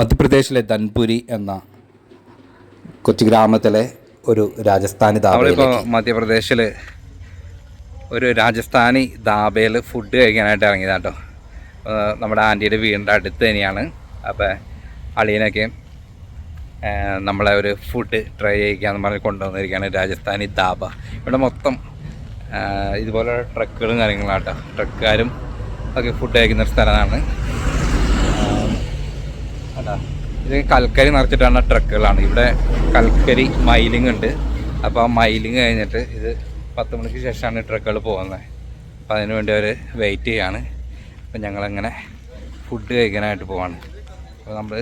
മധ്യപ്രദേശിലെ ധൻപുരി എന്ന കൊച്ചു ഗ്രാമത്തിലെ ഒരു രാജസ്ഥാനി നമ്മളിപ്പോൾ മധ്യപ്രദേശിൽ ഒരു രാജസ്ഥാനി ധാബയിൽ ഫുഡ് കഴിക്കാനായിട്ട് ഇറങ്ങിയതാണ് കേട്ടോ നമ്മുടെ ആന്റിയുടെ വീടിന്റെ അടുത്ത് തന്നെയാണ്. അപ്പോൾ അളിയനൊക്കെ നമ്മളെ ഒരു ഫുഡ് ട്രൈ ചെയ്യിക്കാന്ന് പറഞ്ഞ് കൊണ്ടുവന്നിരിക്കുകയാണ് രാജസ്ഥാനി ധാബ. ഇവിടെ മൊത്തം ഇതുപോലെ ട്രക്കുകളും കാര്യങ്ങളാട്ടോ. ട്രക്കുകാരും ഒക്കെ ഫുഡ് കഴിക്കുന്ന ഒരു സ്ഥലമാണ്. ഇത് കൽക്കരി നിറച്ചിട്ടാണ് ട്രക്കുകളാണ്. ഇവിടെ കൽക്കരി മൈലിംഗ് ഉണ്ട്. അപ്പോൾ ആ മൈലിംഗ് കഴിഞ്ഞിട്ട് ഇത് പത്ത് മണിക്ക് ശേഷമാണ് ട്രക്കുകൾ പോകുന്നത്. അപ്പോൾ അതിന് വേണ്ടി അവർ വെയിറ്റ് ചെയ്യാണ്. അപ്പോൾ ഞങ്ങളങ്ങനെ ഫുഡ് കഴിക്കാനായിട്ട് പോവാണ്. അപ്പോൾ നമ്മൾ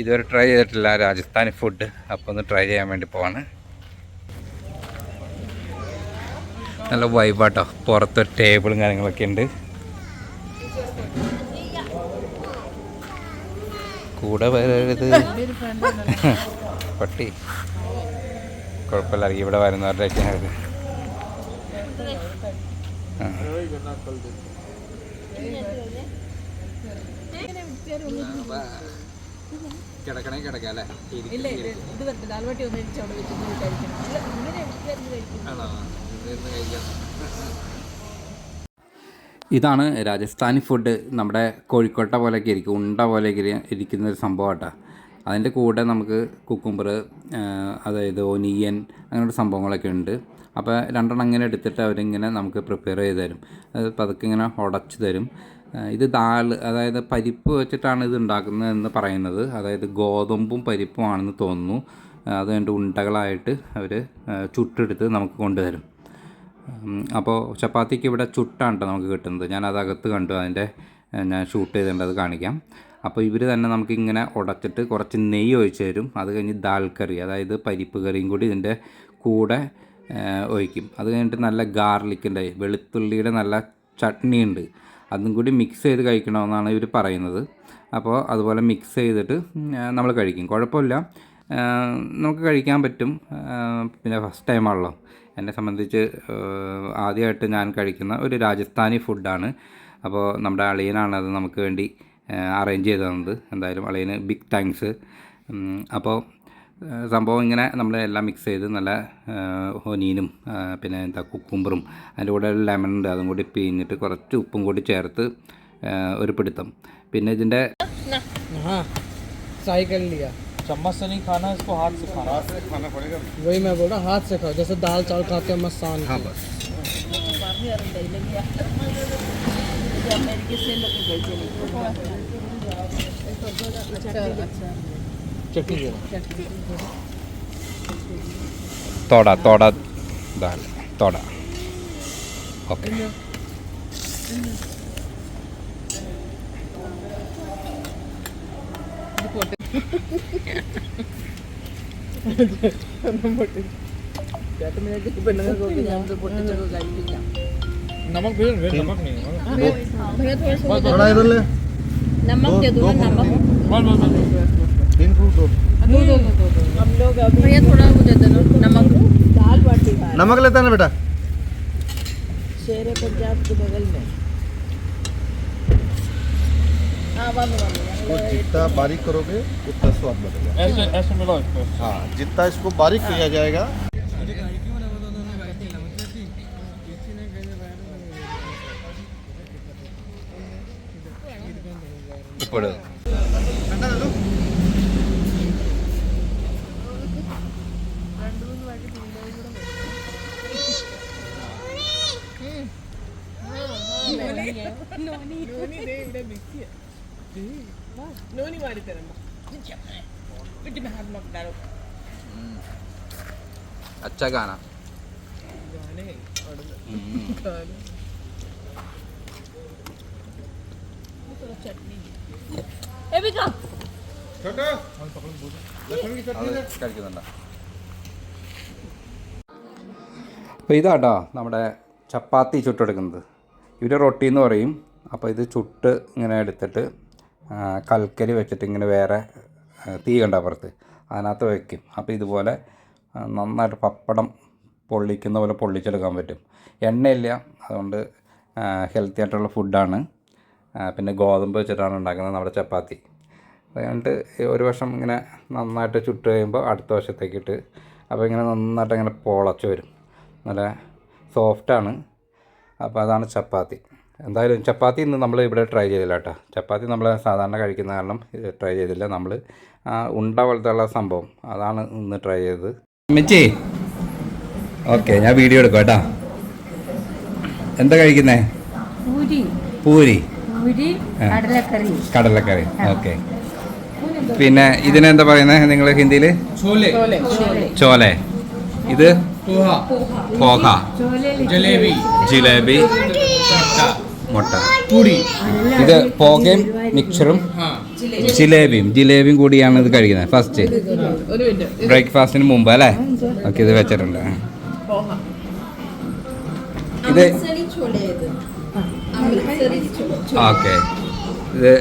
ഇതുവരെ ട്രൈ ചെയ്തിട്ടില്ല. രാജസ്ഥാനി ഫുഡ് അപ്പോൾ ഒന്ന് ട്രൈ ചെയ്യാൻ വേണ്ടി പോവാണ്. നല്ല വൈബാട്ടോ പുറത്തൊരു ടേബിളും കാര്യങ്ങളൊക്കെ ഉണ്ട്. കൂടെ വരരുത്. പട്ടി. കുഴപ്പമില്ല ഇവിടെ വരുന്നവരുടെ ഒക്കെ ആ. കിടക്കണേ കിടക്കാം അല്ലേ? ആണോ? കഴിക്കാം. ഇതാണ് രാജസ്ഥാനി ഫുഡ് നമ്മുടെ കോഴിക്കോട്ട പോലെയൊക്കെ ഇരിക്കും ഉണ്ട പോലെയൊക്കെ ഇരി- ഇരിക്കുന്ന ഒരു സംഭവമാട്ടോ. അതിന്റെ കൂടെ നമുക്ക് കുക്കുംബർ അതായത് ഒനിയൻ അങ്ങനെയുള്ള സംഭവങ്ങളൊക്കെ ഉണ്ട്. അപ്പോൾ രണ്ടെണ്ണം ഇങ്ങനെ എടുത്തിട്ട് അവരിങ്ങനെ നമുക്ക് പ്രിപ്പയർ ചെയ്ത് തരും. അത് പതുക്കെ ഇങ്ങനെ ഉടച്ച് തരും. ഇത് ദാൽ അതായത് പരിപ്പ് വെച്ചിട്ടാണ് ഇത് ഉണ്ടാക്കുന്നത് എന്ന് പറയുന്നത്. അതായത് ഗോതമ്പും പരിപ്പുമാണെന്ന് തോന്നുന്നു. ആ, അത് കണ്ട് ഉണ്ടകളായിട്ട് അവർ ചുട്ടെടുത്ത് നമുക്ക് കൊണ്ടുതരും. അപ്പോൾ ചപ്പാത്തിക്ക് ഇവിടെ ചുട്ടാണ് കേട്ടോ നമുക്ക് കിട്ടുന്നത്. ഞാൻ അത് അകത്ത് കണ്ടു അതിന്റെ ഞാൻ ഷൂട്ട് ചെയ്തിട്ടുണ്ട് അത് കാണിക്കാം. അപ്പോൾ ഇവർ തന്നെ നമുക്ക് ഇങ്ങനെ ഉടച്ചിട്ട് കുറച്ച് നെയ്യ് ഒഴിച്ച് തരും. അത് കഴിഞ്ഞ് ദാൽ കറി അതായത് പരിപ്പ് കറിയും കൂടി ഇതിന്റെ കൂടെ ഒഴിക്കും. അത് കഴിഞ്ഞിട്ട് നല്ല ഗാർലിക്കിന്റെ വെളുത്തുള്ളിയുടെ നല്ല ചട്നി ഉണ്ട്. അതും കൂടി മിക്സ് ചെയ്ത് കഴിക്കണമെന്നാണ് ഇവർ പറയുന്നത്. അപ്പോൾ അതുപോലെ മിക്സ് ചെയ്തിട്ട് നമ്മൾ കഴിക്കും. കുഴപ്പമില്ല. നമുക്ക് കഴിക്കാൻ പറ്റും. പിന്നെ ഫസ്റ്റ് ടൈമാണല്ലോ എന്നെ സംബന്ധിച്ച് ആദ്യമായിട്ട് ഞാൻ കഴിക്കുന്ന ഒരു രാജസ്ഥാനി ഫുഡാണ്. അപ്പോൾ നമ്മുടെ അളിയനാണ് അത് നമുക്ക് വേണ്ടി അറേഞ്ച് ചെയ്ത് തന്നത്. എന്തായാലും അളിയന് ബിഗ് താങ്ക്സ് അപ്പോൾ സംഭവം ഇങ്ങനെ നമ്മൾ എല്ലാം മിക്സ് ചെയ്ത് നല്ല ഹൊനീനും പിന്നെ എന്താ കുക്കുംബറും അതിന്റെ കൂടെ ഒരു ലെമൺ ഉണ്ട്. അതും കൂടി പിഴിഞ്ഞിട്ട് കുറച്ച് ഉപ്പും കൂടി ചേർത്ത് ഒരു പിടുത്തം. പിന്നെ ഇതിന്റെ സൈക്കിളില്ല चम्मच से नहीं खाना इसको हाथ से खाना। हाथ से खाना पड़ेगा। वही मैं बोल रहा हाथ से खाओ जैसे दाल चावल खाते हैं मसान हाँ बस। तोड़ा तोड़ा दाल तोड़ा। ओके। okay. नमक भी है, नमक नहीं है। भैया थोड़ा सा थोड़ा इधर ले नमक दे दो ना नमक बस बस बस तीन फ्रूट दो हम लोग भैया थोड़ा वो दे देना नमक दाल बाटी खा नमक लेता है ना बेटा शेर पंजाब के बगल में हाँ बंद बंद तो जितना बारीक करोगे उतना स्वाद बढ़ेगा ऐसे ऐसे मिलाओ इसको हाँ जितना इसको बारीक किया जाएगा ഉപ്പിട് നോനി മാറി തരണ്ട അച്ഛ കാണാ. കഴിക്കുന്നുണ്ടോ അപ്പോൾ ഇതാട്ടോ നമ്മുടെ ചപ്പാത്തി ചുട്ടെടുക്കുന്നത്. ഇവർ റൊട്ടി എന്ന് പറയും. അപ്പോൾ ഇത് ചുട്ട് ഇങ്ങനെ എടുത്തിട്ട് കൽക്കരി വെച്ചിട്ട് ഇങ്ങനെ വേറെ തീ കണ്ട അപ്പുറത്ത് അതിനകത്ത് വയ്ക്കും അപ്പോൾ ഇതുപോലെ നന്നായിട്ട് പപ്പടം പൊള്ളിക്കുന്ന പോലെ പൊള്ളിച്ചെടുക്കാൻ പറ്റും. എണ്ണയില്ല. അതുകൊണ്ട് ഹെൽത്തി ആയിട്ടുള്ള ഫുഡാണ് പിന്നെ ഗോതമ്പ് വെച്ചിട്ടാണ് ഉണ്ടാക്കുന്നത് നമ്മുടെ ചപ്പാത്തി. അതുകൊണ്ട് ഒരു വശം ഇങ്ങനെ നന്നായിട്ട് ചുട്ട് കഴിയുമ്പോൾ അടുത്ത വശത്തേക്ക് ഇട്ട് അപ്പോൾ ഇങ്ങനെ നന്നായിട്ട് ഇങ്ങനെ പൊളച്ച് വരും. നല്ല സോഫ്റ്റാണ് അപ്പോൾ അതാണ് ചപ്പാത്തി. എന്തായാലും ചപ്പാത്തി ഇന്ന് നമ്മൾ ഇവിടെ ട്രൈ ചെയ്തില്ല കേട്ടോ. ചപ്പാത്തി നമ്മൾ സാധാരണ കഴിക്കുന്ന കാരണം ട്രൈ ചെയ്തില്ല. നമ്മൾ ഉണ്ട പോലത്തെ സംഭവം അതാണ് ഇന്ന് ട്രൈ ചെയ്തത്. അമ്മച്ചി ഓക്കെ ഞാൻ വീഡിയോ എടുക്കാം കേട്ടോ. എന്താ കഴിക്കുന്നേ? പൂരി. കടലക്കറി. ഓക്കെ പിന്നെ ഇതിനെന്താ പറയുന്നത് നിങ്ങൾ ഹിന്ദിയിൽ? ചോലെ. ഇത്? പോഹാ. ജലേബി. ജിലേബി. മുട്ട. പൂരി. ഇത് പോകയും മിക്സറും ജിലേബിയും. ജിലേബിയും കൂടിയാണ് ഇത് കഴിക്കുന്നത്. ഫസ്റ്റ് ബ്രേക്ക്ഫാസ്റ്റിന് മുമ്പ് അല്ലേ? ഓക്കെ ഇത് വെച്ചിട്ടുണ്ട്. ഇത് ഓക്കെ. ഇത്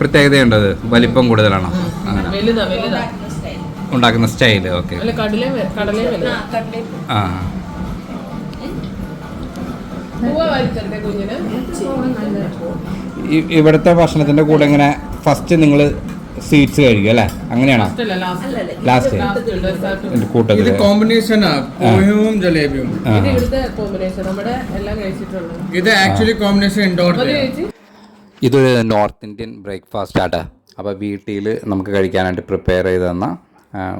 പ്രത്യേകതയുണ്ടോ ഇത്? വലിപ്പം കൂടുതലാണോ? അങ്ങനെ. ഉണ്ടാക്കുന്ന സ്റ്റൈൽ. ഓക്കെ. ആ ഇവിടുത്തെ ഭക്ഷണത്തിന്റെ കൂടെ ഇങ്ങനെ ഫസ്റ്റ് നിങ്ങൾ സ്വീറ്റ്സ് കഴിക്കും അല്ലേ? അങ്ങനെയാണോ? ലാസ്റ്റ്. കൂട്ടത്തിൽ പോഹയും ജലേബിയും. ഇത് ആക്ച്വലി കോമ്പിനേഷൻ ഇൻഡോർ ഇതൊരു നോർത്ത് ഇന്ത്യൻ ബ്രേക്ക്ഫാസ്റ്റ് ആട്ടാ. അപ്പോൾ വീട്ടിൽ നമുക്ക് കഴിക്കാനായിട്ട് പ്രിപ്പയർ ചെയ്ത് തന്ന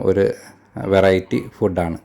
ഒരു വെറൈറ്റി ഫുഡാണ്.